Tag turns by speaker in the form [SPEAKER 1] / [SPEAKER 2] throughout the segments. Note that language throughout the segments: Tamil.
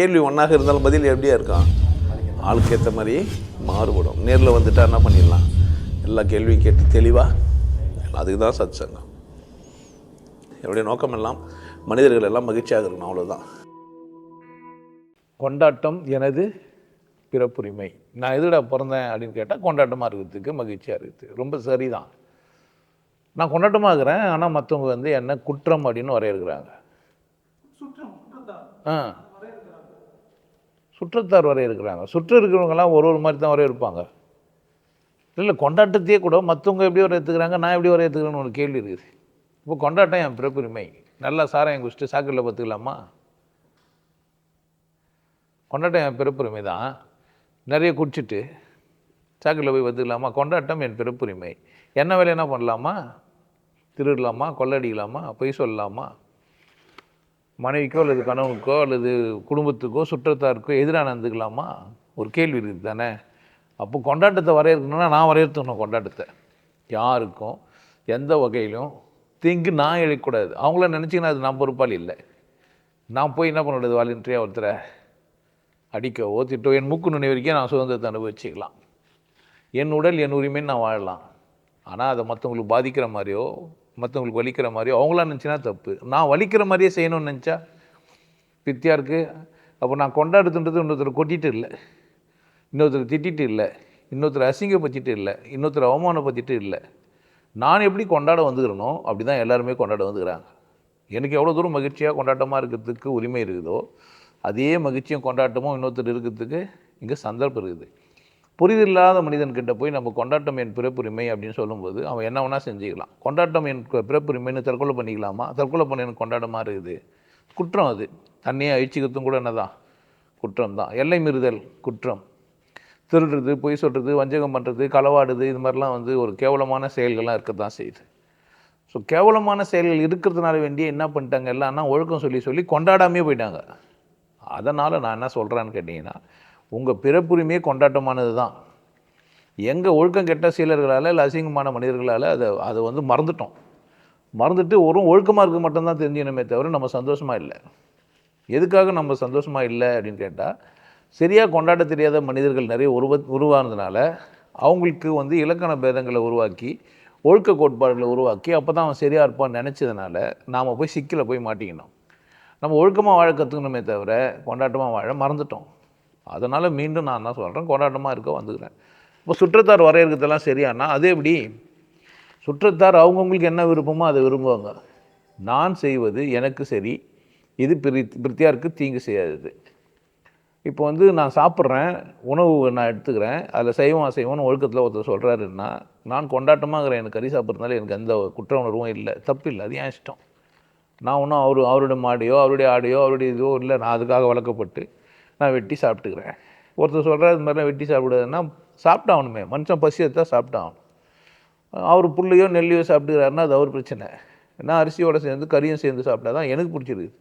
[SPEAKER 1] கேள்வி ஒன்றாக இருந்தாலும் பதில் எப்படியா இருக்கும்? ஆளுக்கு ஏற்ற மாதிரி மாறுபடும். நேரில் வந்துட்டா என்ன பண்ணிடலாம்? எல்லா கேள்வியும் கேட்டு தெளிவாக அதுக்கு தான் சத் சங்கம் என்னுடைய நோக்கம் எல்லாம் மனிதர்கள் எல்லாம் மகிழ்ச்சியாக இருக்கணும் அவ்வளோதான் கொண்டாட்டம் எனது பிறப்புரிமை. நான் எதுடா பிறந்தேன் அப்படின்னு கேட்டால் கொண்டாட்டமாக இருக்கிறதுக்கு மகிழ்ச்சியாக இருக்குது. ரொம்ப சரிதான். நான் கொண்டாட்டமாக இருக்கிறேன் ஆனால் மற்றவங்க வந்து என்ன குற்றம் அப்படின்னு வரையறுக்கிறாங்க. ஆ. சுற்றத்தார் வரையறுக்கிறாங்க சுற்று இருக்கிறவங்கலாம் ஒரு ஒரு மாதிரி தான் வரையறுப்பாங்க இல்லை கொண்டாட்டத்தையே கூட மற்றவங்க எப்படி வரையறுத்துக்கிறாங்க நான் எப்படி வரையறுத்துக்கிறேன்னு ஒரு கேள்வி இருக்குது. இப்போ கொண்டாட்டம் என் பிறப்புரிமை. நல்லா சாராயம் குடிச்சிட்டு சாக்கடையில் பார்த்துக்கலாமா கொண்டாட்டம் என் பிறப்புரிமை தான். நிறைய குடிச்சிட்டு சாக்கடையில் போய் பார்த்துக்கலாமா கொண்டாட்டம் என் பிறப்புரிமை. என்ன வேலை என்ன பண்ணலாமா? திருடலாமா? கொள்ளடிக்கலாமா? பொய் சொல்லலாமா? மனைவிக்கோ அல்லது கணவனுக்கோ அல்லது குடும்பத்துக்கோ சுற்றத்தாருக்கோ எதிராக நடந்துக்கலாமா? ஒரு கேள்வி இருக்குது தானே? அப்போ கொண்டாட்டத்தை வரையறுக்கணும்னா நான் வரையறுத்தணும் கொண்டாட்டத்தை. யாருக்கும் எந்த வகையிலும் தீங்கு நான் இழைக்கக்கூடாது. அவங்கள நினச்சிங்கன்னா அது நான் பொறுப்பாளி இல்லை. நான் போய் என்ன பண்ணக்கூடாது வாலண்டியாக ஒருத்தரை அடிக்கவோ திட்டோ என் மூக்கு நுனி வரைக்கும் நான் சுதந்திரத்தை அனுபவிச்சுக்கலாம். என் உடல் என் உரிமைன்னு நான் வாழலாம். ஆனால் அதை மற்றவங்களுக்கு பாதிக்கிற மாதிரியோ மற்றவங்களுக்கு வலிக்கிற மாதிரி அவங்களா நினச்சினா தப்பு. நான் வலிக்கிற மாதிரியே செய்யணும்னு நினச்சா பித்தியாக இருக்குது அப்போ நான் கொண்டாடுதுன்றது இன்னொருத்தர் கொட்டிட்டு இல்லை. இன்னொருத்தர் திட்டிட்டு இல்லை. இன்னொருத்தர் அசிங்கப்படுத்திட்டு இல்லை. இன்னொருத்தர் அவமானப்படுத்திட்டு இல்லை. நான் எப்படி கொண்டாட வந்துக்கிறனோ அப்படி தான் எல்லாருமே கொண்டாட வந்துக்கிறாங்க. எனக்கு எவ்வளோ தூரம் மகிழ்ச்சியாக கொண்டாட்டமாக இருக்கிறதுக்கு உரிமை இருக்குதோ அதே மகிழ்ச்சியும் கொண்டாட்டமும் இன்னொருத்தர் இருக்கிறதுக்கு இங்கே சந்தர்ப்பம் இருக்குது. புரிதில்லாத மனிதன்கிட்ட போய் நம்ம கொண்டாட்டம் என் பிறப்புரிமை அப்படின்னு சொல்லும்போது அவன் என்ன வேணால் செஞ்சுக்கலாம். கொண்டாட்டம் என் பிறப்புரிமைன்னு தற்கொலை பண்ணிக்கலாமா? தற்கொலை பண்ண எனக்கு கொண்டாட்டமாக இருக்குது. குற்றம் அது. தண்ணியை அழிச்சிக்கிறதும் கூட என்னதான்? குற்றம் தான். எல்லை மீறுதல் குற்றம். திருடுறது பொய் சொல்கிறது வஞ்சகம் பண்ணுறது களவாடுது இது மாதிரிலாம் வந்து ஒரு கேவலமான செயல்கள்லாம் இருக்க தான் செய்யுது. ஸோ கேவலமான செயல்கள் இருக்கிறதுனால வேண்டிய என்ன பண்ணிட்டாங்க? எல்லாம்னா ஒழுக்கம் சொல்லி சொல்லி கொண்டாடாமே போயிட்டாங்க. அதனால் நான் என்ன சொல்கிறேன்னு கேட்டிங்கன்னா உங்கள் பிறப்புரிமையே கொண்டாட்டமானது தான். எங்கள் ஒழுக்கம் கெட்ட சீலர்களால் இல்லை அசிங்கமான மனிதர்களால் அதை அதை வந்து மறந்துட்டோம். மறந்துட்டு ஒரு ஒழுக்கமாக இருக்க மட்டும்தான் தெரிஞ்சுக்கணுமே தவிர நம்ம சந்தோஷமாக இல்லை. எதுக்காக நம்ம சந்தோஷமாக இல்லை அப்படின்னு கேட்டால் சரியாக கொண்டாட தெரியாத மனிதர்கள் நிறைய உருவ உருவானதுனால அவங்களுக்கு வந்து இலக்கண பேதங்களை உருவாக்கி ஒழுக்க கோட்பாடுகளை உருவாக்கி அப்போ தான் அவன் சரியாக இருப்பான்னு நினச்சதுனால நாம் போய் சிக்கில் போய் மாட்டிக்கணும். நம்ம ஒழுக்கமாக வாழ கற்றுக்கணுமே தவிர கொண்டாட்டமாக வாழ மறந்துட்டோம். அதனால் மீண்டும் நான் என்ன சொல்கிறேன் கொண்டாட்டமாக இருக்க வந்துக்கிறேன். இப்போ சுற்றத்தார் வரையறுக்கிறதெல்லாம் சரியானா? அது எப்படி? சுற்றத்தார் அவங்கவுங்களுக்கு என்ன விருப்பமோ அதை விரும்புவாங்க. நான் செய்வது எனக்கு சரி இது பிரி பிரித்தியாருக்கு தீங்கு செய்யாதது. இப்போ வந்து நான் சாப்பிட்றேன் உணவு நான் எடுத்துக்கிறேன் அதில் சைவம் அசைவம்னு ஒழுக்கத்தில் ஒருத்தர் சொல்கிறாருன்னா நான் கொண்டாட்டமாகறேன் எனக்கு கறி சாப்பிட்றதுனால எனக்கு அந்த குற்ற உணர்வும் இல்லை தப்பு இல்லை அது ஏன் இஷ்டம். நான் ஒன்றும் அவர் அவருடைய மாடியோ அவருடைய ஆடையோ அவருடைய இதுவோ இல்லை நான் அதுக்காக வளர்க்கப்பட்டு நான் வெட்டி சாப்பிட்டுக்கிறேன். ஒருத்தர் சொல்கிறார் இது மாதிரிலாம் வெட்டி சாப்பிடாதுன்னா சாப்பிட்டாகணுமே மனுஷன் பசி எடுத்தால் சாப்பிட்டாகணும் அவர் புல்லையோ நெல்லையோ சாப்பிட்டுக்கிறாருன்னா அது அவர் பிரச்சனை. நான் அரிசியோட சேர்ந்து கறியும் சேர்ந்து சாப்பிட்டா தான் எனக்கு பிடிச்சிருக்குது.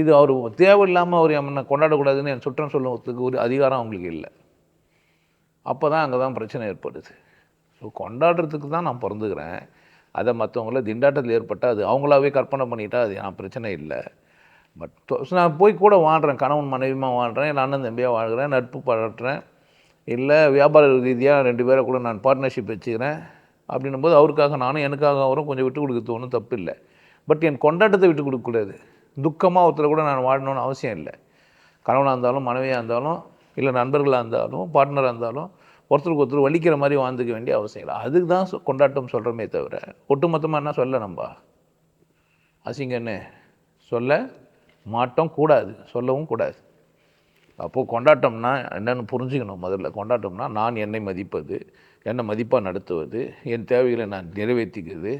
[SPEAKER 1] இது அவர் தேவையில்லாமல் அவர் என்ன கொண்டாடக்கூடாதுன்னு என் சுற்றம் சொல்லுவதுக்கு ஒரு அதிகாரம் அவங்களுக்கு இல்லை. அப்போ தான் அங்கே தான் பிரச்சனை ஏற்படுது. ஸோ கொண்டாடுறதுக்கு தான் நான் பிறந்துக்கிறேன். அதை மற்றவங்கள திண்டாட்டத்தில் ஏற்பட்டால் அது அவங்களாவே கற்பனை பண்ணிட்டால் அது நான் பிரச்சனை இல்லை. பட் நான் போய் கூட வாழ்கிறேன் கணவன் மனைவிமா வாழ்கிறேன் இல்லை அண்ணன் தம்பியாக வாழ்கிறேன். நட்பு பாராட்டுறேன் இல்லை வியாபார ரீதியாக ரெண்டு பேரை கூட நான் பார்ட்னர்ஷிப் வச்சுக்கிறேன். அப்படின்னும் போது அவருக்காக நானும் எனக்காக அவரும் கொஞ்சம் விட்டு கொடுக்குறது ஒன்றும் தப்பு இல்லை. பட் என் கொண்டாட்டத்தை விட்டு கொடுக்கக்கூடாது துக்கமாக ஒருத்தரை கூட நான் வாழணும்னு அவசியம் இல்லை. கணவனாக இருந்தாலும் மனைவியாக இருந்தாலும் இல்லை நண்பர்களாக இருந்தாலும் பார்ட்னராக இருந்தாலும் ஒருத்தருக்கு ஒருத்தர் வலிக்கிற மாதிரி வாழ்ந்துக்க வேண்டிய அவசியம் இல்லை. அதுக்கு தான் கொண்டாட்டம் சொல்கிறோமே தவிர ஒட்டுமொத்தமாக என்ன சொல்ல நம்ம அசிங்கன்னு சொல்ல மாட்டோம் கூடாது சொல்லவும் கூடாது. அப்போது கொண்டாட்டம்னா என்னென்னு புரிஞ்சுக்கணும் முதல்ல. கொண்டாட்டம்னா நான் என்னை மதிப்பது என்னை மதிப்பாக நடத்துவது என் தேவைகளை நான் நிறைவேற்றிக்கிறது.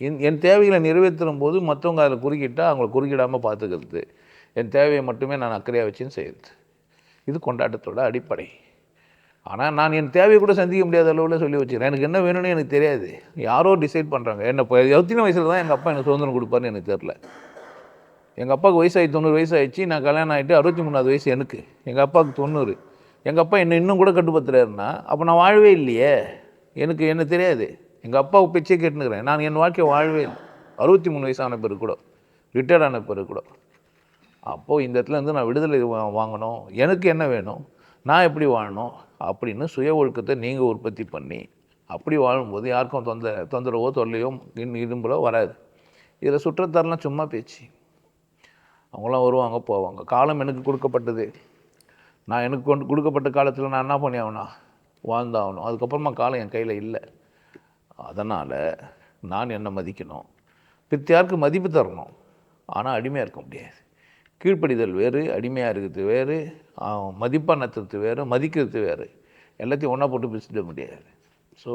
[SPEAKER 1] என் என் தேவைகளை நிறைவேற்றும் போது மற்றவங்க அதில் குறுக்கிட்டால் அவங்கள குறுக்கிடாமல் பார்த்துக்கிறது. என் தேவையை மட்டுமே நான் அக்கறையாக வச்சுன்னு செய்கிறது இது கொண்டாட்டத்தோட அடிப்படை. ஆனால் நான் என் தேவையை கூட சந்திக்க முடியாத அளவில் சொல்லி வச்சுக்கிறேன். எனக்கு என்ன வேணும்னு எனக்கு தெரியாது. யாரோ டிசைட் பண்ணுறாங்க என்ன இப்போ எத்தனை வயசில் தான் எங்கள் அப்பா எனக்கு சுதந்திரம் கொடுப்பாருன்னு எனக்கு தெரில எங்கள் அப்பாவுக்கு வயசாகி தொண்ணூறு வயசு ஆயிடுச்சு நான் கல்யாணம் ஆகிட்டு அறுபத்தி மூணாவது வயசு எனக்கு. எங்கள் அப்பாவுக்கு தொண்ணூறு. எங்கள் அப்பா என்னை இன்னும் கூட கட்டுப்படுத்துறாருன்னா அப்போ நான் வாழவே இல்லையே. எனக்கு என்ன தெரியாது. எங்கள் அப்பாவுக்கு பேச்சே கேட்டுனுக்கிறேன். நான் என் வாழ்க்கையை வாழவே இல்லை. அறுபத்தி மூணு வயசான பிறகு கூட ரிட்டையர்ட் ஆன பிறகு கூட. அப்போது இந்த இடத்துல இருந்து நான் விடுதலை வாங்கணும். எனக்கு என்ன வேணும்? நான் எப்படி வாழணும்? அப்படின்னு சுய ஒழுக்கத்தை நீங்கள் உற்பத்தி பண்ணி அப்படி வாழும்போது யாருக்கும் தொந்த தொந்தரவோ தொல்லையோ இன் இரும்பலோ வராது. இதில் சுற்றத்தாரெலாம் சும்மா பேச்சு. அவங்களாம் வருவாங்க போவாங்க. காலம் எனக்கு கொடுக்கப்பட்டது. நான் எனக்கு கொண்டு கொடுக்கப்பட்ட காலத்தில் நான் என்ன பண்ணி ஆகணும் வாழ்ந்தாகணும். அதுக்கப்புறமா காலம் என் கையில் இல்லை. அதனால் நான் என்னை மதிக்கணும். பித்தியாருக்கு மதிப்பு தரணும். ஆனால் அடிமையாக இருக்க முடியாது. கீழ்ப்படிதல் வேறு அடிமையாக இருக்கிறது வேறு மதிப்பாக நத்துறது வேறு மதிக்கிறது வேறு. எல்லாத்தையும் ஒன்றா போட்டு பிரிச்சுட முடியாது. ஸோ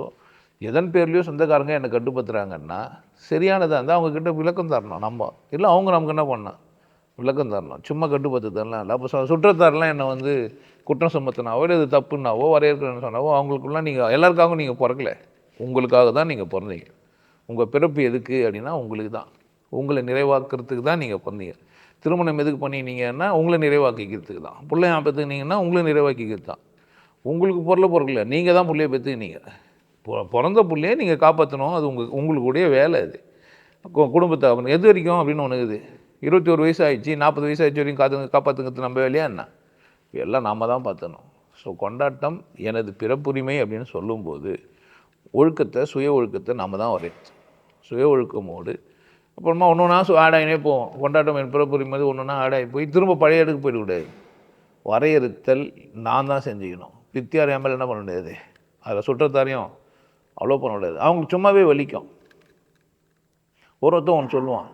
[SPEAKER 1] எதன் பேர்லேயும் சொந்தக்காரங்க என்னை கட்டுப்படுத்துகிறாங்கன்னா சரியானதாக இருந்தால் அவங்கக்கிட்ட விளக்கம் தரணும். நம்ம இல்லை அவங்க நமக்கு என்ன பண்ணோம் விளக்கம் தரணும் சும்மா கட்டுப்படுத்துதெல்லாம் இல்லை அப்போ சுற்றத்தாரெலாம் என்னை வந்து குற்றம் சுமத்தினாவோ இல்லை இது தப்புன்னாவோ வரையறுக்கிறேன்னு சொன்னாவோ அவங்களுக்குலாம் நீங்கள் எல்லாருக்காகவும் நீங்கள் பிறக்கல. உங்களுக்காக தான் நீங்கள் பிறந்தீங்க. உங்கள் பிறப்பு எதுக்கு அப்படின்னா உங்களுக்கு தான். உங்களை நிறைவாக்குறதுக்கு தான் நீங்கள் பிறந்தீங்க. திருமணம் எதுக்கு பண்ணினீங்கன்னா உங்களை நிறைவாக்கிக்கிறதுக்கு தான். பிள்ளைய பெற்றுக்கினீங்கன்னா உங்களை நிறைவாக்கிக்கிறது தான். உங்களுக்கு பொருளை பிறக்கல. நீங்கள் தான் பிள்ளைய பெற்றுக்கினீங்க. பிறந்த பிள்ளைய நீங்கள் காப்பாற்றணும் அது உங்கள் உங்களுக்குடைய வேலை அது. கு- குடும்பத்தை எது வரைக்கும் அப்படின்னு ஒன்று இருக்குது. இருபத்தி ஒரு வயசு ஆயிடுச்சு நாற்பது வயசு ஆயிடுச்சு வரைக்கும் காத்து காப்பாற்றுங்கிறது நம்ம வேலையா என்ன? எல்லாம் நாம் தான் பார்த்தணும் ஸோ கொண்டாட்டம் எனது பிறப்புரிமை அப்படின்னு சொல்லும்போது ஒழுக்கத்தை சுய ஒழுக்கத்தை நம்ம தான் வரையணும். சுய ஒழுக்கமோடு அப்புறமா ஒன்று ஒன்றா சு ஆடாயினே போவோம். கொண்டாட்டம் என் பிறப்புரிமை ஒன்று ஒன்றா ஆடாகி போய் திரும்ப பழைய இடத்துக்கு போயிடக்கூடாது வரையறுத்தல் நான் தான் செஞ்சுக்கணும். வித்தியார் என் மேலே என்ன பண்ண முடியாது அதில் சுற்றத்தாரையும் அவ்வளோ பண்ண முடியாது அவங்களுக்கு சும்மாவே வலிக்கும். ஒரு ஒருத்தன் ஒன்று சொல்லுவான்.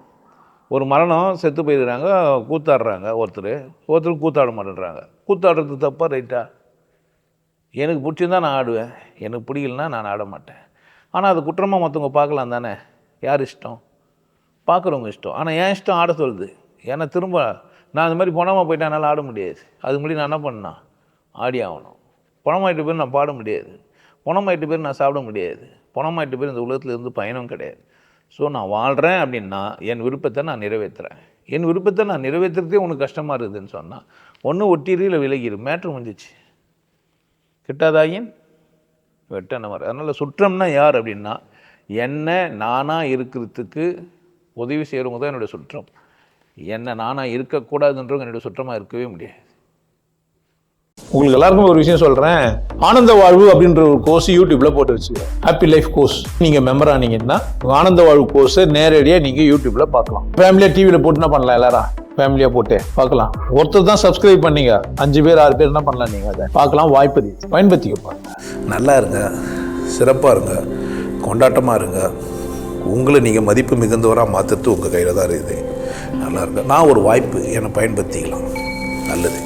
[SPEAKER 1] ஒரு மரணம் செத்து போயிடுறாங்க கூத்தாடுறாங்க ஒருத்தர். ஒருத்தர் கூத்தாட மாட்டேன்றாங்க. கூத்தாடுறது தப்பாக ரைட்டா? எனக்கு பிடிச்சிருந்தா நான் ஆடுவேன். எனக்கு பிடிக்கலனா நான் ஆட மாட்டேன். ஆனால் அது குற்றமாக மற்றவங்க பார்க்கலாம் தானே? யார் இஷ்டம்? பார்க்குறவங்க இஷ்டம். ஆனால் என் இஷ்டம் ஆட சொல்லுது. ஏன்னா திரும்ப நான் அந்த மாதிரி பணமாக போயிட்டேன் என்னால் ஆட முடியாது. அது முன்னாடி நான் என்ன பண்ணா ஆடி ஆகணும். பணமாயிட்டு பேர் நான் பாட முடியாது. பணமாயிட்டு பேர் நான் சாப்பிட முடியாது. பணமாயிட்டு பேர் இந்த உலகத்தில் இருந்து பயணம் கிடையாது. ஸோ நான் வாழ்கிறேன் அப்படின்னா என் விருப்பத்தை நான் நிறைவேற்றுறேன். என் விருப்பத்தை நான் நிறைவேற்றுறதே உனக்கு கஷ்டமாக இருக்குதுன்னு சொன்னால் ஒன்று ஒட்டிரியில் விலகிடு மேட்ரு முடிஞ்சிச்சு. கிட்டாதாயின் வெட்டனவர் அதனால் சுற்றம்னா யார் அப்படின்னா என்ன நானாக இருக்கிறதுக்கு உதவி செய்கிறவங்க தான் என்னுடைய சுற்றம். என்ன நானாக இருக்கக்கூடாதுன்றவங்க என்னுடைய சுற்றமாக இருக்கவே முடியாது.
[SPEAKER 2] உங்களுக்கு எல்லாருக்கும் ஒரு விஷயம் சொல்கிறேன் ஆனந்த வாழ்வு அப்படின்ற ஒரு கோர்ஸ் யூடியூப்பில் போட்டு வச்சு ஹாப்பி லைஃப் கோர்ஸ் நீங்கள் மெம்பர் ஆனீங்கன்னா ஆனந்த வாழ்வு கோர்ஸை நேரடியாக நீங்கள் யூடியூப்பில் பார்க்கலாம். ஃபேமிலியாக டிவியில் போட்டு என்ன பண்ணலாம் எல்லாரும் ஃபேமிலியாக போட்டு பார்க்கலாம். ஒருத்தர் தான் சப்ஸ்கிரைப் பண்ணீங்க. அஞ்சு பேர் ஆறு பேர் என்ன பண்ணலாம் நீங்கள் அதை பார்க்கலாம் வாய்ப்பு இருக்கு. பயன்படுத்திக்க பாருங்க
[SPEAKER 3] நல்லா இருங்க. சிறப்பாக இருங்க. கொண்டாட்டமாக இருங்க. உங்களை நீங்கள் மதிப்பு மிகுந்தவராக மாற்றுறது உங்கள் கையில் தான் இருக்குது. நல்லா இருங்க. நான் ஒரு வாய்ப்பு என்னை பயன்படுத்திக்கலாம். நல்லது.